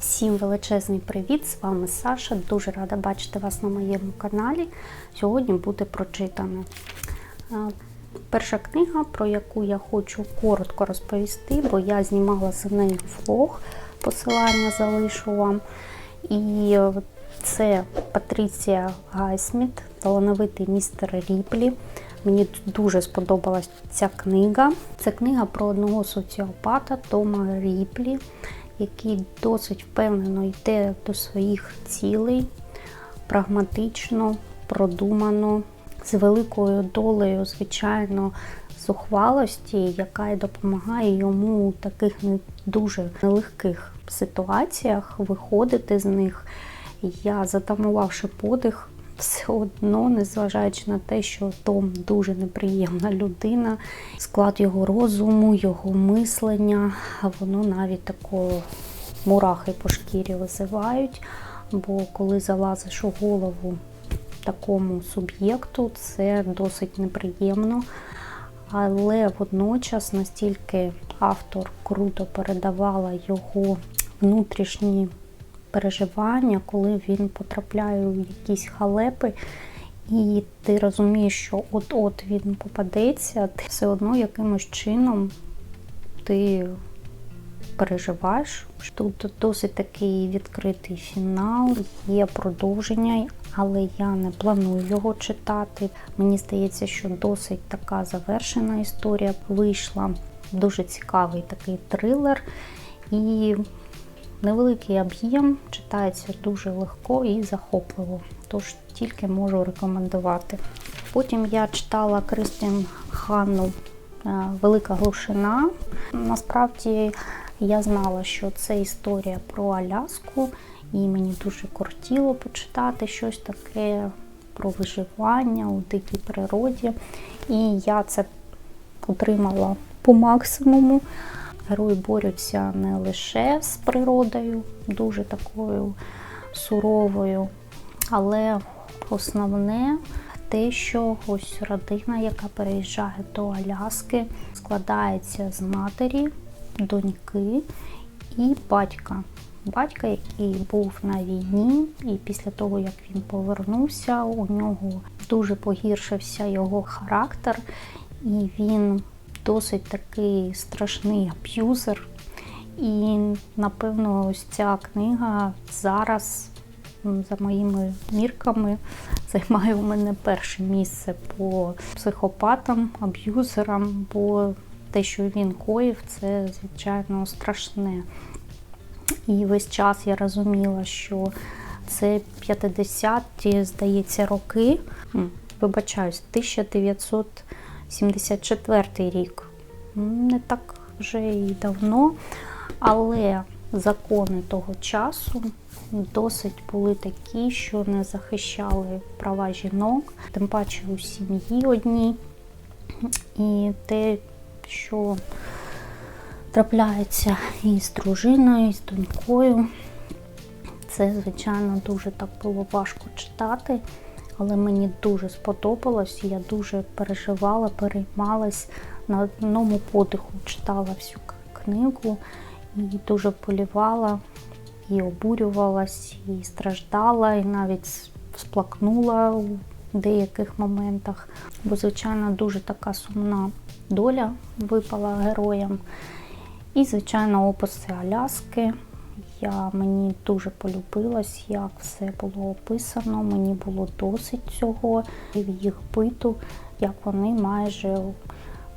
Всім величезний привіт! З вами Саша. Дуже рада бачити вас на моєму каналі. Сьогодні буде прочитано. Перша книга, про яку я хочу коротко розповісти, бо я знімала за нею влог, посилання залишу вам. І е, це Патріція Гайсміт, талановитий містер Ріплі. Мені дуже сподобалась ця книга. Це книга про одного соціопата Тома Ріплі, який досить впевнено йде до своїх цілей, прагматично, продумано, з великою долею, звичайно, зухвалості, яка й допомагає йому у таких не дуже нелегких ситуаціях виходити з них. Я, затамувавши подих, все одно, незважаючи на те, що Том дуже неприємна людина, склад його розуму, його мислення, воно навіть такого мурахи по шкірі визивають. Бо коли залазиш у голову такому суб'єкту, це досить неприємно. Але водночас настільки автор круто передавала його внутрішні переживання, коли він потрапляє у якісь халепи, і ти розумієш, що от-от він попадеться, ти все одно якимось чином ти переживаєш. Тут досить такий відкритий фінал, є продовження, але я не планую його читати. Мені здається, що досить така завершена історія вийшла. Дуже цікавий такий трилер. І невеликий об'єм читається дуже легко і захопливо. Тож тільки можу рекомендувати. Потім я читала Кристин Ханну Велика глушина. Насправді я знала, що це історія про Аляску, і мені дуже кортіло почитати щось таке про виживання у дикій природі. І я це отримала по максимуму. Герої борються не лише з природою, дуже такою суровою, але основне те, що ось родина, яка переїжджає до Аляски, складається з матері, доньки і батька. Батька, який був на війні, і після того, як він повернувся, у нього дуже погіршився його характер, і він досить такий страшний аб'юзер. І, напевно, ось ця книга зараз, за моїми мірками, займає у мене перше місце по психопатам, аб'юзерам, бо те, що він коїв, це, звичайно, страшне. І весь час я розуміла, що це 50-ті, здається, роки. Вибачаюсь, 1974 рік. Не так вже і давно, але закони того часу досить були такі, що не захищали права жінок, тим паче у сім'ї одній. І те, що трапляється і з дружиною, і з донькою. Це, звичайно, дуже так було важко читати, але мені дуже сподобалось, я дуже переживала, переймалась, на одному подиху читала всю книгу і дуже полівала, і обурювалась, і страждала, і навіть сплакнула у деяких моментах. Бо, звичайно, дуже така сумна доля випала героям. І, звичайно, описи Аляски. Я, Мені дуже полюбилось, як все було описано. Мені було досить цього в їх биту, як вони майже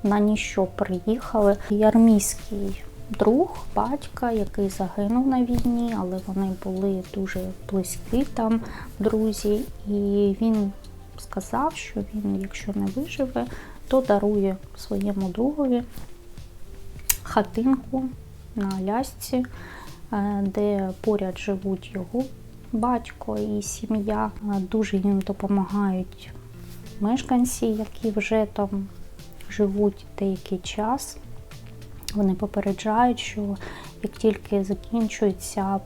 на ніщо приїхали. І армійський друг, батька, який загинув на війні, але вони були дуже близькі там друзі. І він сказав, що він, якщо не виживе, то дарує своєму другові хатинку на Алясці, де поряд живуть його батько і сім'я. Дуже їм допомагають мешканці, які вже там живуть деякий час. Вони попереджають, що як тільки закінчується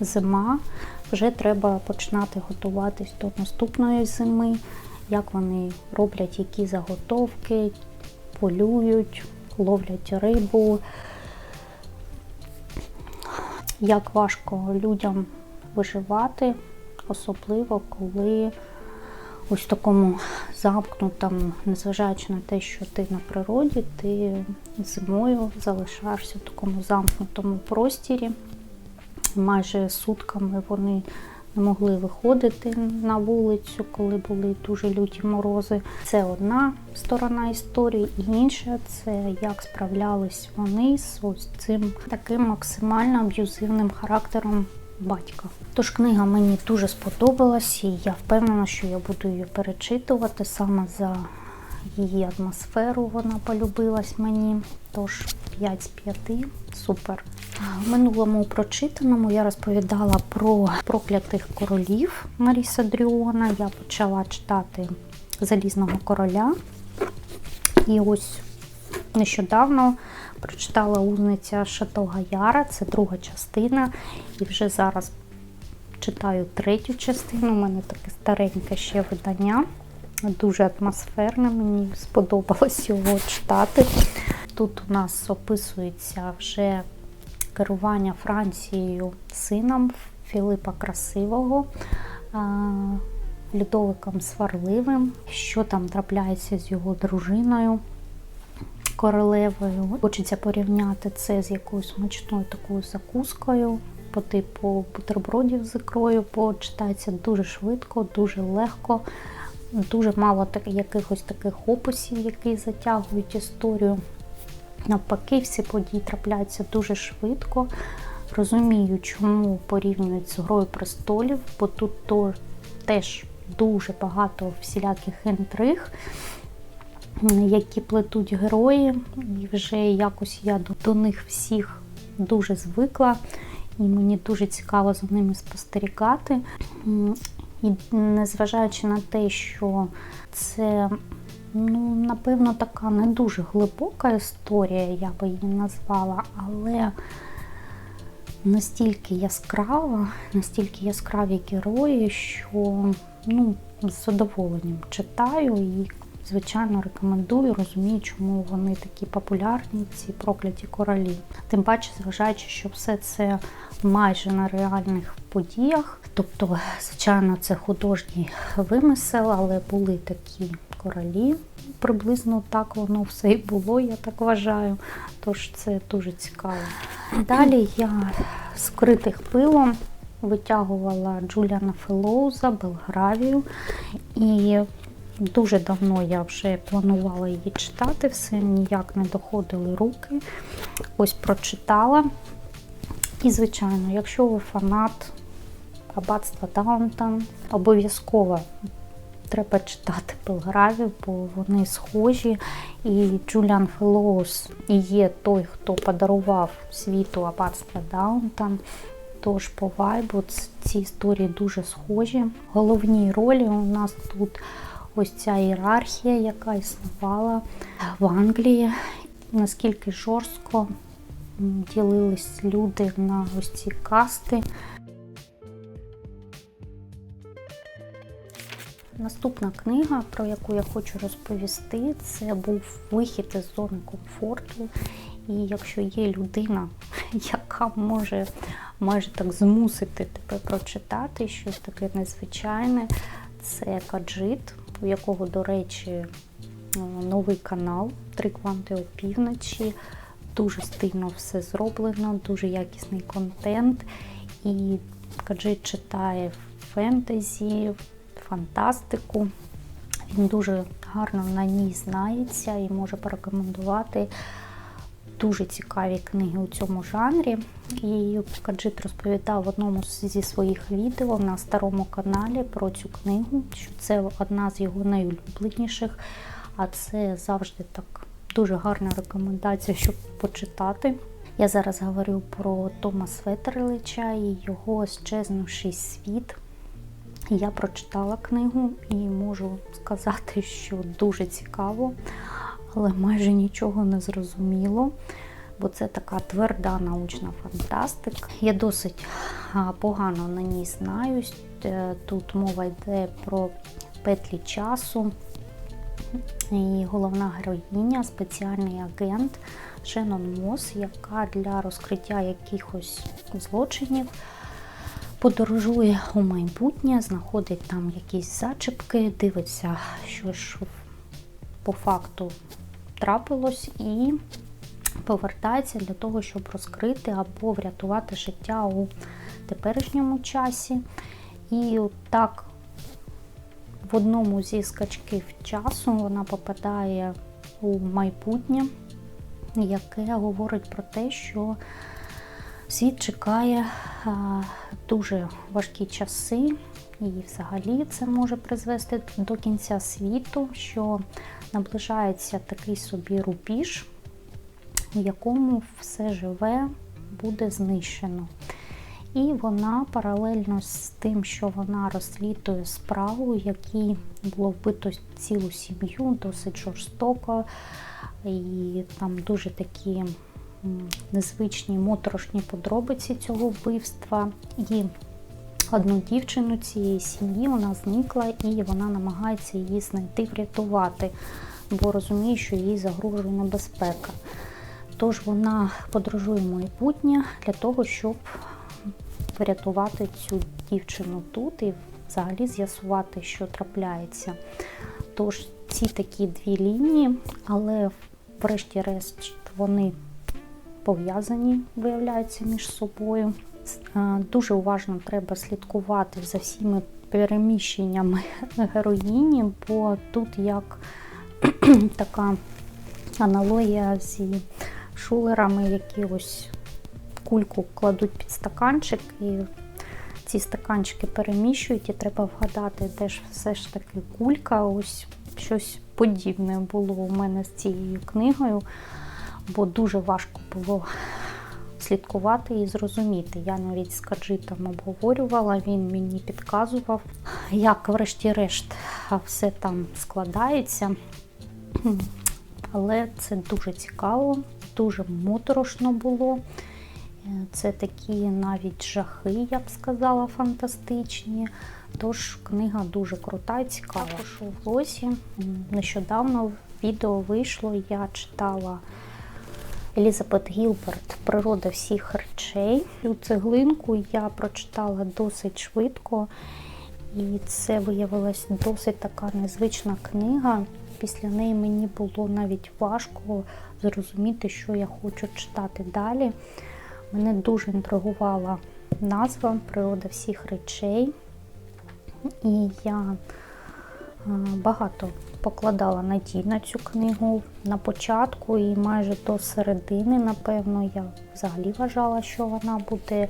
зима, вже треба починати готуватись до наступної зими, як вони роблять які заготовки, полюють, ловлять рибу. Як важко людям виживати, особливо коли ось в такому замкнутому, незважаючи на те, що ти на природі, ти зимою залишаєшся в такому замкнутому простірі. Майже сутками вони не могли виходити на вулицю, коли були дуже люті морози. Це одна сторона історії, і інша це як справлялись вони з ось цим таким максимально аб'юзивним характером батька. Тож книга мені дуже сподобалась, і я впевнена, що я буду її перечитувати саме за її атмосферу. Вона полюбилась мені. Тож 5 з 5 супер. В минулому прочитаному я розповідала про проклятих королів Маріса Дріона. Я почала читати Залізного короля. І ось нещодавно прочитала Узниця Шато Гаяра, це друга частина. І вже зараз читаю третю частину. У мене таке стареньке ще видання. Дуже атмосферне, мені сподобалось його читати. Тут у нас описується вже керування Францією сином Філипа Красивого, Людовиком Сварливим, що там трапляється з його дружиною королевою. Хочеться порівняти це з якоюсь смачною такою закускою. По типу бутербродів з ікрою, бо читається дуже швидко, дуже легко, дуже мало так, якихось таких описів, які затягують історію. Навпаки, всі події трапляються дуже швидко. Розумію, чому порівнюють з Грою престолів, бо тут то, теж дуже багато всіляких інтриг, які плетуть герої, і вже якось я до, до них всіх дуже звикла, і мені дуже цікаво за ними спостерігати. І незважаючи на те, що це Ну, напевно, така не дуже глибока історія, я би її назвала, але настільки яскрава, настільки яскраві герої, що ну, з задоволенням читаю і, звичайно, рекомендую, розумію, чому вони такі популярні, ці прокляті королі. Тим паче, зважаючи, що все це майже на реальних подіях. Тобто, звичайно, це художній вимисел, але були такі королі. Приблизно так воно все і було, я так вважаю. Тож це дуже цікаво. Далі я скритих пилом витягувала Джуліана Фелоуза, Белгравію. І дуже давно я вже планувала її читати, все ніяк не доходили руки. Ось прочитала. І, звичайно, якщо ви фанат аббатства Даунтон, обов'язково треба читати Белгравів, бо вони схожі. І Джуліан Фелоус є той, хто подарував світу аббатство Даунтон. Тож по вайбу ці історії дуже схожі. Головні ролі у нас тут ось ця ієрархія, яка існувала в Англії. Наскільки жорстко ділились люди на ось ці касти. Наступна книга, про яку я хочу розповісти, це був вихід із зони комфорту. І якщо є людина, яка може майже так змусити тебе прочитати щось таке незвичайне, це Каджит, у якого, до речі, новий канал Три кванти опівночі. Дуже стильно все зроблено, дуже якісний контент. І Каджит читає фентезі, фантастику. Він дуже гарно на ній знається і може порекомендувати дуже цікаві книги у цьому жанрі. І Каджит розповідав в одному зі своїх відео на старому каналі про цю книгу, що це одна з його найулюбленіших, а це завжди так дуже гарна рекомендація, щоб почитати. Я зараз говорю про Тома Светерлича і його щезнувший світ. Я прочитала книгу і можу сказати, що дуже цікаво, але майже нічого не зрозуміло, бо це така тверда научна фантастика. Я досить погано на ній знаюсь. Е, тут мова йде про петлі часу. І головна героїня, спеціальний агент Шеннон Мос, яка для розкриття якихось злочинів подорожує у майбутнє, знаходить там якісь зачіпки, дивиться, що ж по факту трапилось, і повертається для того, щоб розкрити або врятувати життя у теперішньому часі. І так в одному зі скачків часу вона попадає у майбутнє, яке говорить про те, що світ чекає дуже важкі часи, і взагалі це може призвести до кінця світу, що наближається такий собі рубіж, в якому все живе буде знищено. І вона паралельно з тим, що вона розслідує справу, якій було вбито цілу сім'ю, досить жорстоко, і там дуже такі незвичні моторошні подробиці цього вбивства. І одну дівчину цієї сім'ї вона зникла і вона намагається її знайти, врятувати, бо розуміє, що їй загрожує небезпека. Тож вона подорожує майбутнє для того, щоб врятувати цю дівчину тут і взагалі з'ясувати, що трапляється. Тож ці такі дві лінії, але врешті-решт вони пов'язані, виявляються між собою. Дуже уважно треба слідкувати за всіми переміщеннями героїні, бо тут як така аналогія зі шулерами, які ось кульку кладуть під стаканчик, і ці стаканчики переміщують, і треба вгадати, де ж все ж таки кулька. Ось щось подібне було у мене з цією книгою, бо дуже важко було слідкувати і зрозуміти. Я навіть з каджитом обговорювала, він мені підказував, як, врешті-решт, все там складається. Але це дуже цікаво, дуже моторошно було. Це такі навіть жахи, я б сказала, фантастичні. Тож книга дуже крута і цікава. Також у влозі нещодавно відео вийшло, я читала Елізабет Гілберт Природа всіх речей. Цю цеглинку я прочитала досить швидко, і це виявилась досить така незвична книга. Після неї мені було навіть важко зрозуміти, що я хочу читати далі. Мене дуже інтригувала назва Природа всіх речей. І я е, багато покладала надій на цю книгу на початку і майже до середини, напевно, я взагалі вважала, що вона буде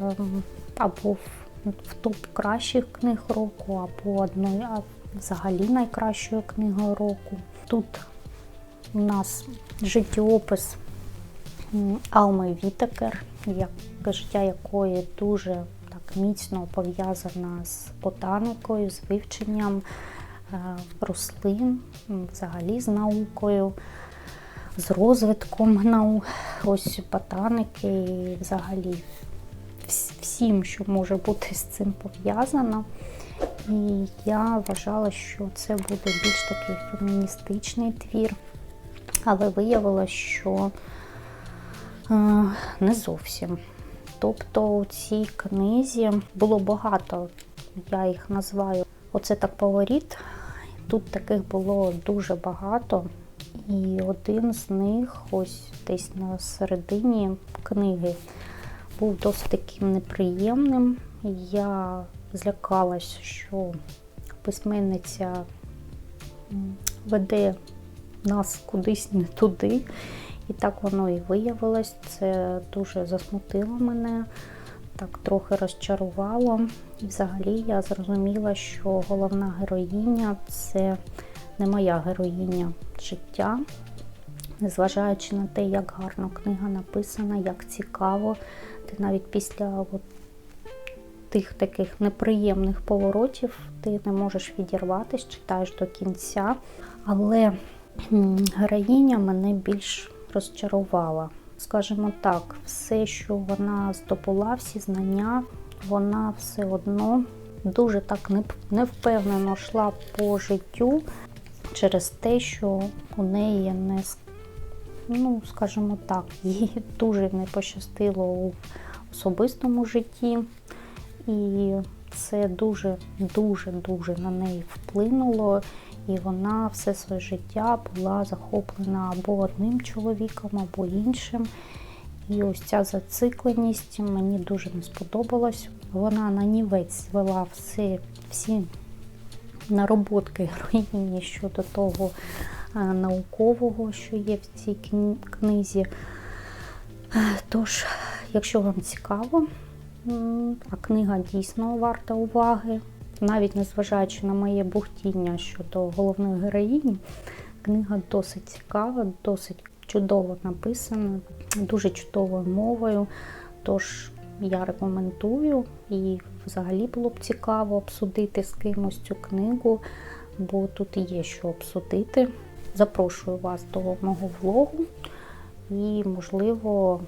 ем, або в топ кращих книг року, або одною, а взагалі найкращою книгою року. Тут у нас життєопис Алми Вітекер, життя якої дуже так міцно пов'язана з ботаникою, з вивченням е, рослин, взагалі з наукою, з розвитком наук, ось ботаники і взагалі всім, що може бути з цим пов'язано. І я вважала, що це буде більш такий феміністичний твір, але виявилося, що не зовсім. Тобто у цій книзі було багато, я їх називаю оце так поворіт. Тут таких було дуже багато. І один з них, ось десь на середині книги, був досить таким неприємним. Я злякалась, що письменниця веде нас кудись не туди. І так воно і виявилось. Це дуже засмутило мене, так трохи розчарувало. І взагалі я зрозуміла, що головна героїня це не моя героїня життя. Незважаючи на те, як гарно книга написана, як цікаво, ти навіть після от тих таких неприємних поворотів ти не можеш відірватися, читаєш до кінця. Але героїня мене більш розчарувала. Скажімо так, все, що вона здобула, всі знання, вона все одно дуже так невпевнено йшла по життю через те, що у неї не ну, скажімо так, їй дуже не пощастило у особистому житті. І це дуже, дуже, дуже на неї вплинуло. І вона все своє життя була захоплена або одним чоловіком, або іншим. І ось ця зацикленість мені дуже не сподобалась. Вона на нівець звела все, всі нароботки героїні щодо того наукового, що є в цій книзі. Тож, якщо вам цікаво, а книга дійсно варта уваги, навіть незважаючи на моє бухтіння щодо головної героїні, книга досить цікава, досить чудово написана, дуже чудовою мовою. Тож я рекомендую і взагалі було б цікаво обсудити з кимось цю книгу, бо тут є що обсудити. Запрошую вас до мого влогу і, можливо,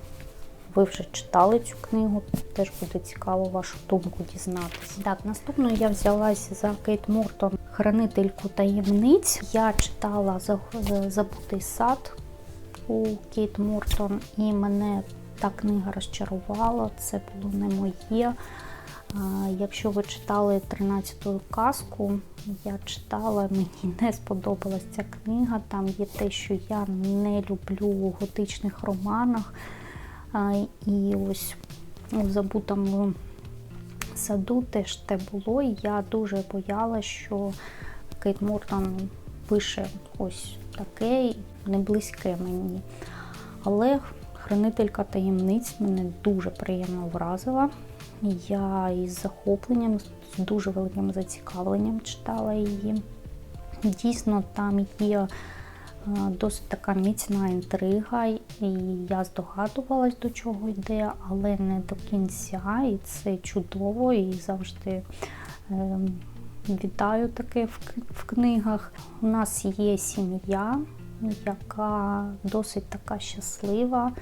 ви вже читали цю книгу, теж буде цікаво вашу думку дізнатися. Так, наступною я взялася за Кейт Мортон Хранительку таємниць. Я читала Забутий сад у Кейт Мортон, і мене та книга розчарувала. Це було не моє. Якщо ви читали 13-ту казку, я читала, мені не сподобалась ця книга. Там є те, що я не люблю у готичних романах. І ось у забутому саду теж те було. І я дуже боялася, що Кейт Мортон пише ось таке, не близьке мені. Але хранителька таємниць мене дуже приємно вразила. Я із захопленням, з дуже великим зацікавленням читала її. Дійсно, там є досить така міцна інтрига, і я здогадувалась, до чого йде, але не до кінця. І це чудово і завжди. е, Вітаю таке в, в книгах. У нас є сім'я, яка досить така щаслива.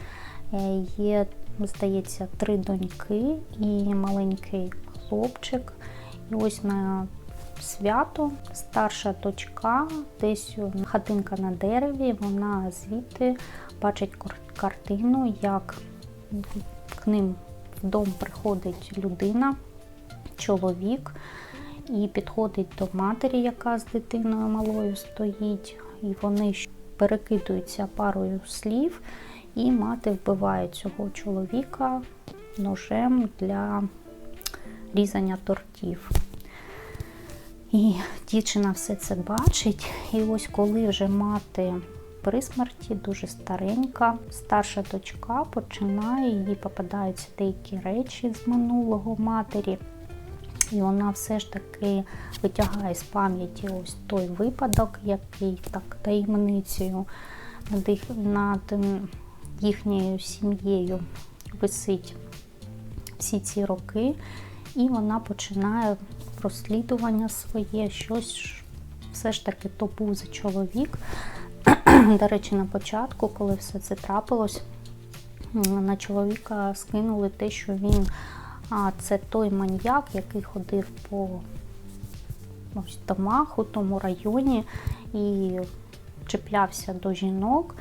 Е, Є, здається, три доньки і маленький хлопчик. І ось на свято старша дочка, десь хатинка на дереві, вона звідти бачить картину, як к ним в дом приходить людина, чоловік, і підходить до матері, яка з дитиною малою стоїть, і вони перекидуються парою слів, і мати вбиває цього чоловіка ножем для різання тортів. І дівчина все це бачить. І ось коли вже мати при смерті, дуже старенька, старша дочка починає, їй попадаються деякі речі з минулого матері. І вона все ж таки витягає з пам'яті ось той випадок, який так таємницею над, їхньою сім'єю висить всі ці роки. І вона починає розслідування своє, щось все ж таки то був за чоловік. До речі, на початку, коли все це трапилось, на чоловіка скинули те, що він а, це той маньяк, який ходив по ось, домах у тому районі і чіплявся до жінок.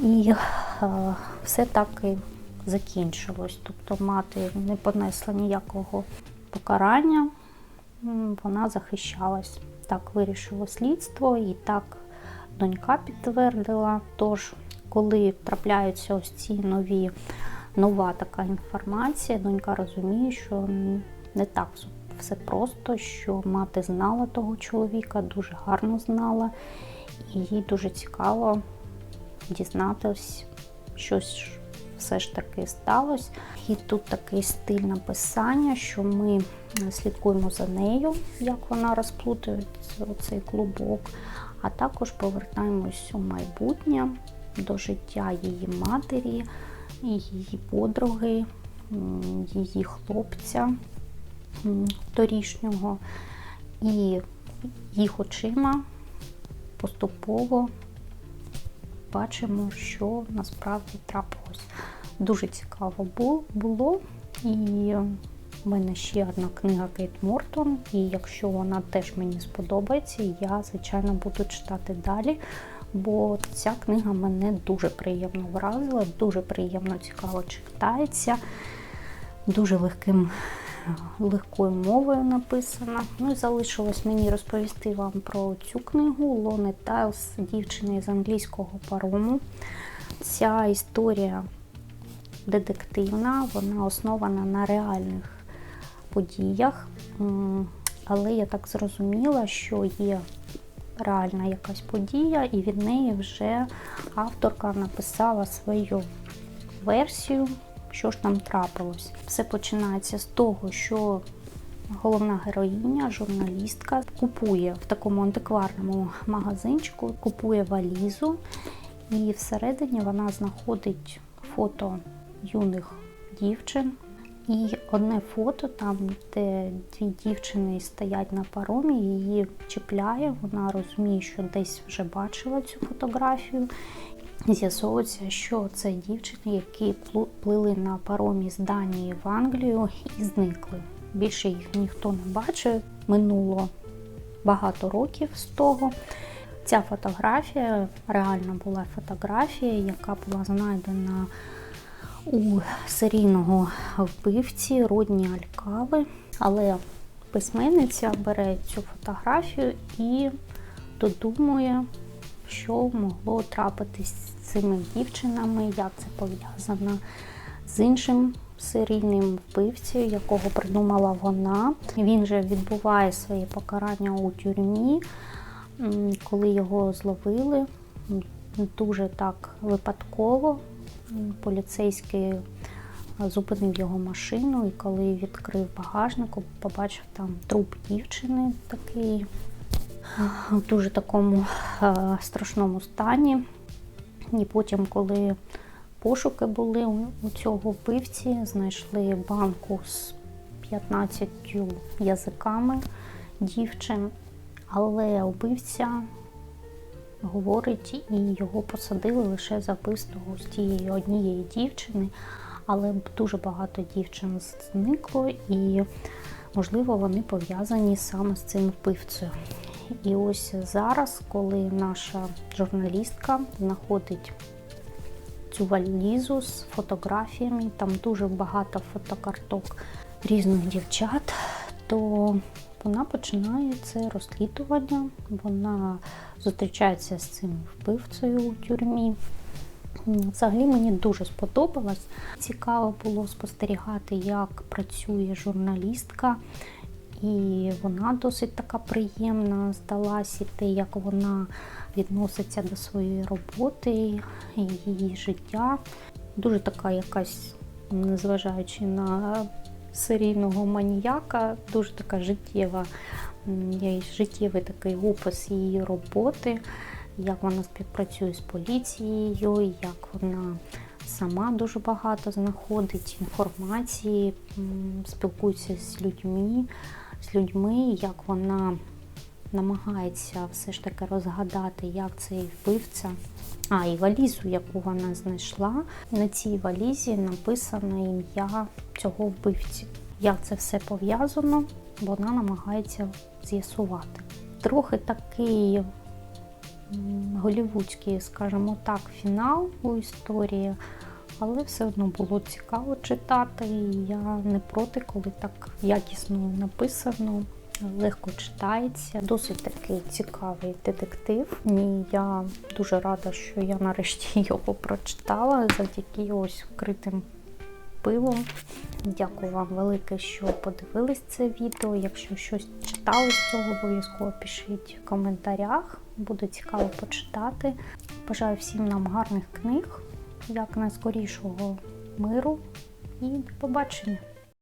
І е, все так і закінчилось. Тобто мати не понесла ніякого покарання, вона захищалась. Так вирішило слідство, і так донька підтвердила. Тож, коли трапляються ось ці нові, нова така інформація, донька розуміє, що не так все просто, що мати знала того чоловіка, дуже гарно знала, і їй дуже цікаво дізнатись щось все ж таки сталося. І тут такий стиль написання, що ми е, слідкуємо за нею, як вона розплутує цей клубок, а також повертаємось у майбутнє до життя її матері, її подруги, її хлопця торішнього. І їх очима поступово бачимо, що насправді трапилось. Дуже цікаво було. І в мене ще одна книга Кейт Мортон. І якщо вона теж мені сподобається, я, звичайно, буду читати далі, бо ця книга мене дуже приємно вразила, дуже приємно цікаво читається, дуже легким, легкою мовою написана. Ну і залишилось мені розповісти вам про цю книгу Лони Тайлс, дівчини з англійського парому. Ця історія детективна, вона основана на реальних подіях. Але я так зрозуміла, що є реальна якась подія, і від неї вже авторка написала свою версію, що ж там трапилось. Все починається з того, що головна героїня, журналістка, купує в такому антикварному магазинчику, купує валізу, і всередині вона знаходить фото юних дівчин. І одне фото, там, де дві дівчини стоять на паромі, її чіпляє, вона розуміє, що десь вже бачила цю фотографію. З'ясовується, що це дівчини, які плили на паромі з Данії в Англію і зникли. Більше їх ніхто не бачив. Минуло багато років з того. Ця фотографія реальна була фотографія, яка була знайдена у серійного вбивці Родні Алькави. Але письменниця бере цю фотографію і додумує, що могло трапитись з цими дівчинами, як це пов'язано з іншим серійним вбивцею, якого придумала вона. Він же відбуває своє покарання у тюрмі, коли його зловили. Дуже так випадково. Поліцейський зупинив його машину, і коли відкрив багажник, побачив там труп дівчини такий в дуже такому е, страшному стані. І потім, коли пошуки були у цього вбивці, знайшли банку з 15 язиками дівчин, але вбивця говорить, і його посадили лише за вбивство з тієї однієї дівчини, але дуже багато дівчин зникло, і, можливо, вони пов'язані саме з цим вбивцею. І ось зараз, коли наша журналістка знаходить цю валізу з фотографіями, там дуже багато фотокарток різних дівчат, то вона починає це розслідування. Вона зустрічається з цим вбивцею у тюрмі. Взагалі мені дуже сподобалось. Цікаво було спостерігати, як працює журналістка. І вона досить така приємна здалась, і те, як вона відноситься до своєї роботи, її життя. Дуже така якась, незважаючи на серійного маніяка, дуже така життєва, життєвий такий опис її роботи, як вона співпрацює з поліцією, як вона сама дуже багато знаходить інформації, спілкується з людьми, з людьми, як вона намагається все ж таки розгадати, як цей вбивця. А, і валізу, яку вона знайшла. На цій валізі написано ім'я цього вбивці. Як це все пов'язано, вона намагається з'ясувати. Трохи такий голівудський, скажімо так, фінал у історії, але все одно було цікаво читати. І я не проти, коли так якісно написано. Легко читається, досить такий цікавий детектив. І я дуже рада, що я нарешті його прочитала завдяки ось вкритим пивом. Дякую вам велике, що подивились це відео. Якщо щось читали з цього, обов'язково пишіть в коментарях. Буде цікаво почитати. Бажаю всім нам гарних книг, як найскорішого миру і до побачення!